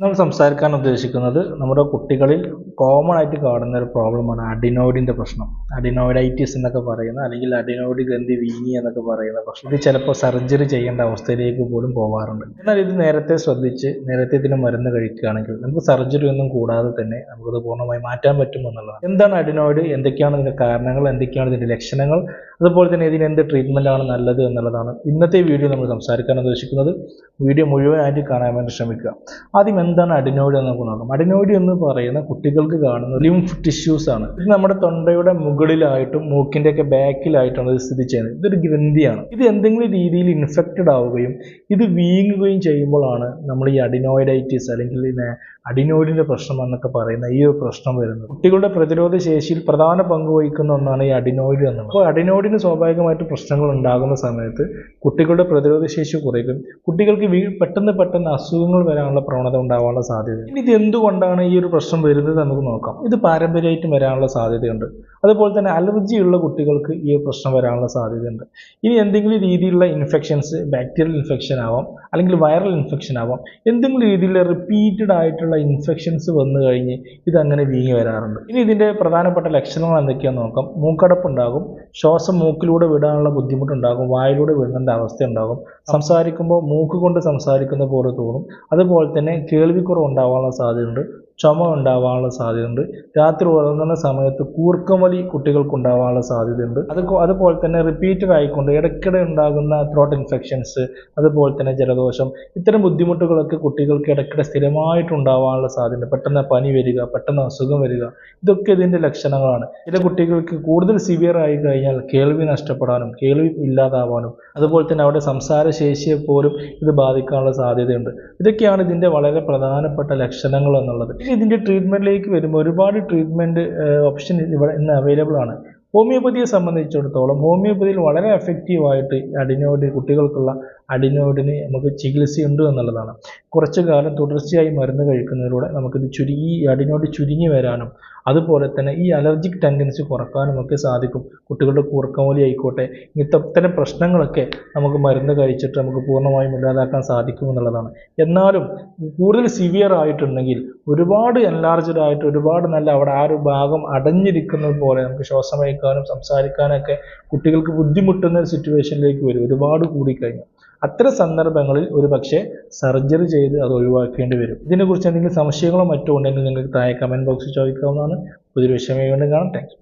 നമ്മൾ സംസാരിക്കാൻ ഉദ്ദേശിക്കുന്നത് നമ്മുടെ കുട്ടികളിൽ കോമൺ ആയിട്ട് കാണുന്ന ഒരു പ്രോബ്ലമാണ് അഡിനോയിഡിന്റെ പ്രശ്നം. അഡിനോയിഡൈറ്റിസ് എന്നൊക്കെ പറയുന്ന അല്ലെങ്കിൽ അഡിനോയിഡ് ഗ്രന്ഥി വീങ്ങി എന്നൊക്കെ പറയുന്ന പ്രശ്നം. ഇത് ചിലപ്പോൾ സർജറി ചെയ്യേണ്ട അവസ്ഥയിലേക്ക് പോലും പോകാറുണ്ട് എന്നാൽ ഇത് നേരത്തെ ശ്രദ്ധിച്ച് നേരത്തെ ഇതിന് മരുന്ന് കഴിക്കുകയാണെങ്കിൽ നമുക്ക് സർജറി ഒന്നും കൂടാതെ തന്നെ നമുക്കത് പൂർണമായി മാറ്റാൻ പറ്റുമെന്നുള്ളതാണ് എന്താണ് അഡിനോയിഡ് എന്തൊക്കെയാണ് ഇതിന്റെ കാരണങ്ങൾ? എന്തൊക്കെയാണ് ഇതിന്റെ ലക്ഷണങ്ങൾ? അതുപോലെ തന്നെ ഇതിന് എന്ത് ട്രീറ്റ്മെന്റ് ആണ് നല്ലത് എന്നുള്ളതാണ് ഇന്നത്തെ വീഡിയോ നമ്മൾ സംസാരിക്കാൻ ഉദ്ദേശിക്കുന്നത്. വീഡിയോ മുഴുവനായിട്ട് കാണാൻ വേണ്ടി ശ്രമിക്കുക. ആദ്യം എന്താണ് അഡിനോയിഡ് എന്ന് നമുക്ക് നോക്കാം. അഡിനോയിഡ് എന്ന് പറയുന്ന കുട്ടികൾക്ക് കാണുന്ന ലിംഫ് ടിഷ്യൂസ് ആണ്. ഇത് നമ്മുടെ തൊണ്ടയുടെ മുകളിലായിട്ടും മൂക്കിന്റെയൊക്കെ ബാക്കിലായിട്ടാണ് ഇത് സ്ഥിതി ചെയ്യുന്നത്. ഇതൊരു ഗ്രന്ഥിയാണ്. ഇത് എന്തെങ്കിലും രീതിയിൽ ഇൻഫെക്റ്റഡ് ആവുകയും ഇത് വീങ്ങുകയും ചെയ്യുമ്പോഴാണ് നമ്മൾ ഈ അഡിനോയിഡൈറ്റിസ് അല്ലെങ്കിൽ അഡിനോയിഡിന്റെ പ്രശ്നം എന്നൊക്കെ പറയുന്ന ഈ ഒരു പ്രശ്നം വരുന്നത്. കുട്ടികളുടെ പ്രതിരോധ ശേഷിയിൽ പ്രധാന പങ്ക് വഹിക്കുന്ന ഒന്നാണ് ഈ അഡിനോയിഡ് എന്നുള്ളത് അപ്പോൾ അഡിനോയിഡിന് സ്വാഭാവികമായിട്ട് പ്രശ്നങ്ങൾ ഉണ്ടാകുന്ന സമയത്ത് കുട്ടികളുടെ പ്രതിരോധ ശേഷി കുറയ്ക്കും കുട്ടികൾക്ക് പെട്ടെന്ന് പെട്ടെന്ന് അസുഖങ്ങൾ വരാനുള്ള പ്രവണത ഉണ്ടാകാനുള്ള സാധ്യത ഇനി ഇത് എന്തുകൊണ്ടാണ് ഈ ഒരു പ്രശ്നം വരുന്നത് നമുക്ക് നോക്കാം. ഇത് പാരമ്പര്യമായിട്ടും വരാനുള്ള സാധ്യതയുണ്ട്. അതുപോലെ തന്നെ അലർജി ഉള്ള കുട്ടികൾക്ക് ഈ പ്രശ്നം വരാനുള്ള സാധ്യതയുണ്ട്. ഇനി എന്തെങ്കിലും രീതിയിലുള്ള ഇൻഫെക്ഷൻസ് ബാക്ടീരിയൽ ഇൻഫെക്ഷൻ ആവാം അല്ലെങ്കിൽ വൈറൽ ഇൻഫെക്ഷൻ ആവാം എന്തെങ്കിലും രീതിയിലുള്ള റിപ്പീറ്റഡ് ആയിട്ടുള്ള ഇൻഫെക്ഷൻസ് വന്നു കഴിഞ്ഞ് ഇതങ്ങനെ വീങ്ങി വരാറുണ്ട്. ഇനി ഇതിന്റെ പ്രധാനപ്പെട്ട ലക്ഷണങ്ങൾ എന്തൊക്കെയാണെന്ന് നോക്കാം. മൂക്കടപ്പുണ്ടാകും ശ്വാസം മൂക്കിലൂടെ വിടാനുള്ള ബുദ്ധിമുട്ടുണ്ടാകും വായിലൂടെ വിടേണ്ട അവസ്ഥ ഉണ്ടാകും സംസാരിക്കുമ്പോൾ മൂക്ക് കൊണ്ട് സംസാരിക്കുന്ന പോലെ തോന്നും. അതുപോലെ തന്നെ കേൾവിക്കുറവ് ഉണ്ടാവാനുള്ള സാധ്യതയുണ്ട്. ചുമ ഉണ്ടാവാനുള്ള സാധ്യതയുണ്ട്. രാത്രി ഉറങ്ങുന്ന സമയത്ത് കൂർക്കമലി കുട്ടികൾക്ക് ഉണ്ടാവാനുള്ള സാധ്യതയുണ്ട്. അത് അതുപോലെ തന്നെ റിപ്പീറ്റഡ് ആയിക്കൊണ്ട് ഇടയ്ക്കിടെ ഉണ്ടാകുന്ന ത്രോട്ട് ഇൻഫെക്ഷൻസ് അതുപോലെ തന്നെ ജലദോഷം ഇത്തരം ബുദ്ധിമുട്ടുകളൊക്കെ കുട്ടികൾക്ക് ഇടയ്ക്കിടെ സ്ഥിരമായിട്ട് ഉണ്ടാവാനുള്ള സാധ്യത പെട്ടെന്ന് പനി വരിക പെട്ടെന്ന് അസുഖം വരിക ഇതൊക്കെ ഇതിന്റെ ലക്ഷണങ്ങളാണ്. ചില കുട്ടികൾക്ക് കൂടുതൽ സിവിയർ ആയി കഴിഞ്ഞാൽ കേൾവി നഷ്ടപ്പെടാനും കേൾവി ഇല്ലാതാവാനും അതുപോലെ തന്നെ അവിടെ സംസാരശേഷിയെ പോലും ഇത് ബാധിക്കാനുള്ള സാധ്യതയുണ്ട്. ഇതൊക്കെയാണ് ഇതിന്റെ വളരെ പ്രധാനപ്പെട്ട ലക്ഷണങ്ങൾ എന്നുള്ളത്. ഇനി ഇതിന്റെ ട്രീറ്റ്മെന്റിലേക്ക് വരുമ്പോൾ ഒരുപാട് ട്രീറ്റ്മെന്റ് ഓപ്ഷൻ ഇവിടെ ഇന്ന് അവൈലബിൾ ആണ്. ഹോമിയോപ്പതിയെ സംബന്ധിച്ചിടത്തോളം ഹോമിയോപ്പതിയിൽ വളരെ എഫക്റ്റീവായിട്ട് അഡിനോയിഡ് കുട്ടികൾക്കുള്ള അഡിനോയിഡിന് നമുക്ക് ചികിത്സയുണ്ട് എന്നുള്ളതാണ്. കുറച്ചു കാലം തുടർച്ചയായി മരുന്ന് കഴിക്കുന്നതിലൂടെ നമുക്കിത് ചുരുങ്ങി അഡിനോയിഡ് ചുരുങ്ങി വരാനും അതുപോലെ തന്നെ ഈ അലർജിക് ടെൻഡൻസി കുറക്കാനും ഒക്കെ സാധിക്കും. കുട്ടികളുടെ കൂർക്കമൂലി ആയിക്കോട്ടെ ഇങ്ങനത്തെ ഇത്തരം പ്രശ്നങ്ങളൊക്കെ നമുക്ക് മരുന്ന് കഴിച്ചിട്ട് നമുക്ക് പൂർണമായും ഇല്ലാതാക്കാൻ സാധിക്കും എന്നുള്ളതാണ്. എന്നാലും കൂടുതൽ സിവിയർ ആയിട്ടുണ്ടെങ്കിൽ ഒരുപാട് എൻലാർജ്ഡ് ആയിട്ട് ഒരുപാട് നല്ല അവിടെ ആ ഒരു ഭാഗം അടഞ്ഞിരിക്കുന്നത് പോലെ നമുക്ക് ശ്വാസം വഹിക്കാനും സംസാരിക്കാനൊക്കെ കുട്ടികൾക്ക് ബുദ്ധിമുട്ടുന്ന ഒരു സിറ്റുവേഷനിലേക്ക് വരും. ഒരുപാട് കൂടിക്കഴിഞ്ഞു. അത്തരം സന്ദർഭങ്ങളിൽ ഒരു പക്ഷേ സർജറി ചെയ്ത് അത് ഒഴിവാക്കേണ്ടി വരും. ഇതിനെക്കുറിച്ച് എന്തെങ്കിലും സംശയങ്ങളോ മറ്റോ ഉണ്ടെങ്കിൽ നിങ്ങൾക്ക് താഴെ കമന്റ് ബോക്സിൽ ചോദിക്കാവുന്നതാണ്. പുതിയൊരു വിഷയമായി വീണ്ടും കാണാം. താങ്ക്